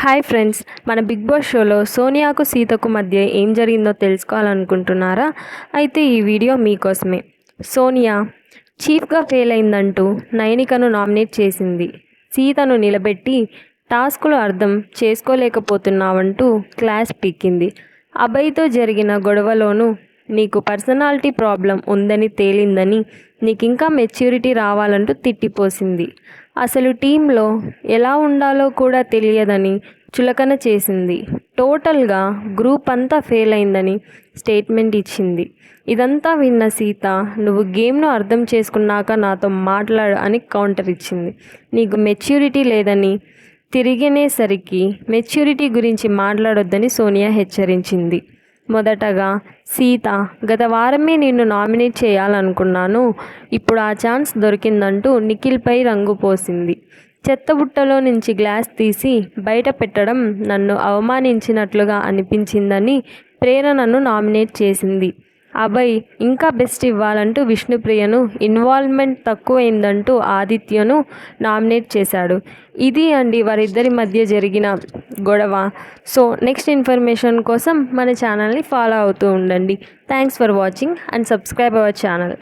Hi friends మన big boss షోలో సోనియాకు సీతకు మధ్య ఏం జరిగిందో తెలుసుకోవాలనుకుంటున్నారా? అయితే ఈ వీడియో మీకోసమే. సోనియా చీఫ్గా ఫెయిల్ అయిందంటూ నైనికను నామినేట్ చేసింది. సీతను నిలబెట్టి టాస్కులు అర్థం చేసుకోలేకపోతున్నావంటూ క్లాస్ పీకింది అభయ్తో జరిగిన గొడవలోనూ నీకు పర్సనాలిటీ ప్రాబ్లం ఉందని తేలిందని నీకు ఇంకా మెచ్యూరిటీ రావాలంటూ తిట్టిపోసింది. అసలు టీంలో ఎలా ఉండాలో కూడా తెలియదని చులకన చేసింది. టోటల్గా గ్రూప్ అంతా ఫెయిల్ అయిందని స్టేట్మెంట్ ఇచ్చింది. ఇదంతా విన్న సీత నువ్వు గేమ్ను అర్థం చేసుకున్నాక నాతో మాట్లాడు అని కౌంటర్ ఇచ్చింది. నీకు మెచ్యూరిటీ లేదని తిరిగినేసరికి మెచ్యూరిటీ గురించి మాట్లాడొద్దని సోనియా హెచ్చరించింది. మొదటగా సీత గత వారమే నిన్ను నామినేట్ చేయాలనుకున్నాను. ఇప్పుడు ఆ ఛాన్స్ దొరికిందంటూ నిఖిల్పై రంగు పోసింది. చెత్తబుట్టలో నుంచి గ్లాస్ తీసి బయట పెట్టడం నన్ను అవమానించినట్లుగా అనిపించిందని ప్రేరణను నామినేట్ చేసింది. అభయ్ ఇంకా బెస్ట్ ఇవ్వాలంటూ విష్ణుప్రియను ఇన్వాల్వ్మెంట్ తక్కువైందంటూ ఆదిత్యను నామినేట్ చేశాడు. ఇది అండి వారిద్దరి మధ్య జరిగిన గొడవ. సో నెక్స్ట్ ఇన్ఫర్మేషన్ కోసం మన ఛానల్ని ఫాలో అవుతూ ఉండండి. Thanks for watching and subscribe our channel.